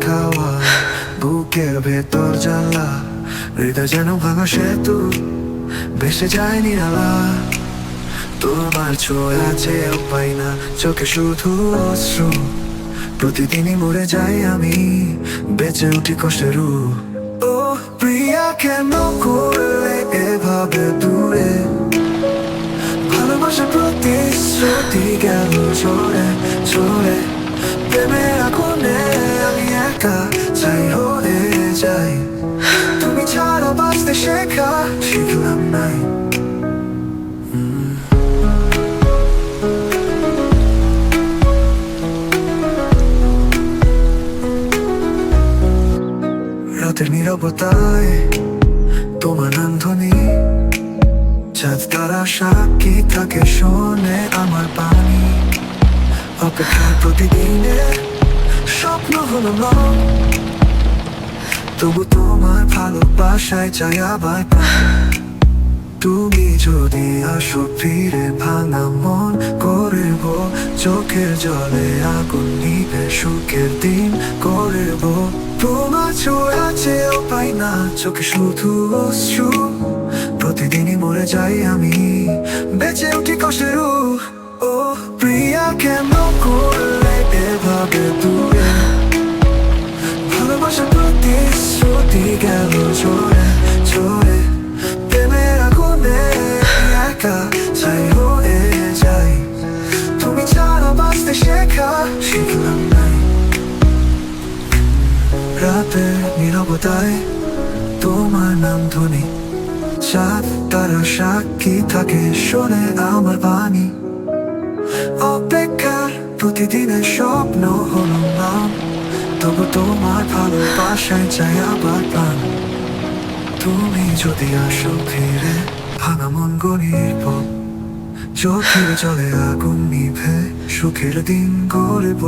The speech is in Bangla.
খাওয়া, বুকের ভেতর জ্বালা, হৃদয় যেন ভাঙা সেতু, ভেসে যায় নিরালা। তোমার পাই না, চোখে শুধু অশ্রু। প্রতিদিনই মরে যাই আমি, বেঁচে উঠি কষ্টের ও প্রিয়া, কেন করলে এভাবে দূরে? ভালোবাসা প্রতিশ্রুতি গেল চলে বাঁচতে শেখা শিখলাম নাই রাতের নীরবতায় তোমার নাম ধ্বনি চাঁদ তারা সাক্ষী থাকে শোনে আমার পানি অপেক্ষার প্রতিদিনে স্বপ্ন হলো লং তবু তোমার ভালোবাসায় চাই আবার তুমি যদি আসো, ফিরে ভাঙা মন করব। চোখের জলে আগুন নিবে সুখের দিন করব। তোমার ছোঁয়া চেয়েও পাই না, চোখে শুধু অশ্রু। প্রতিদিনই মরে যাই আমি, বেঁচে উঠি কষ্টের ও প্রিয়া কেন শেখা শিখলাম নাই রাতে নীরবতায় তোমার নাম ধ্বনি. চাঁদ সাক্ষী থাকে শোনে আমার বাণী অপেক্ষার প্রতিদিনের স্বপ্ন হলো তবু তোমার ভালোবাসায় চাই আবার প্রাণ। তুমি যদি আসো ফিরে, ভাঙা মন গরিব চোখের জলে আগুন নিভে, সুখের দিন গড়ব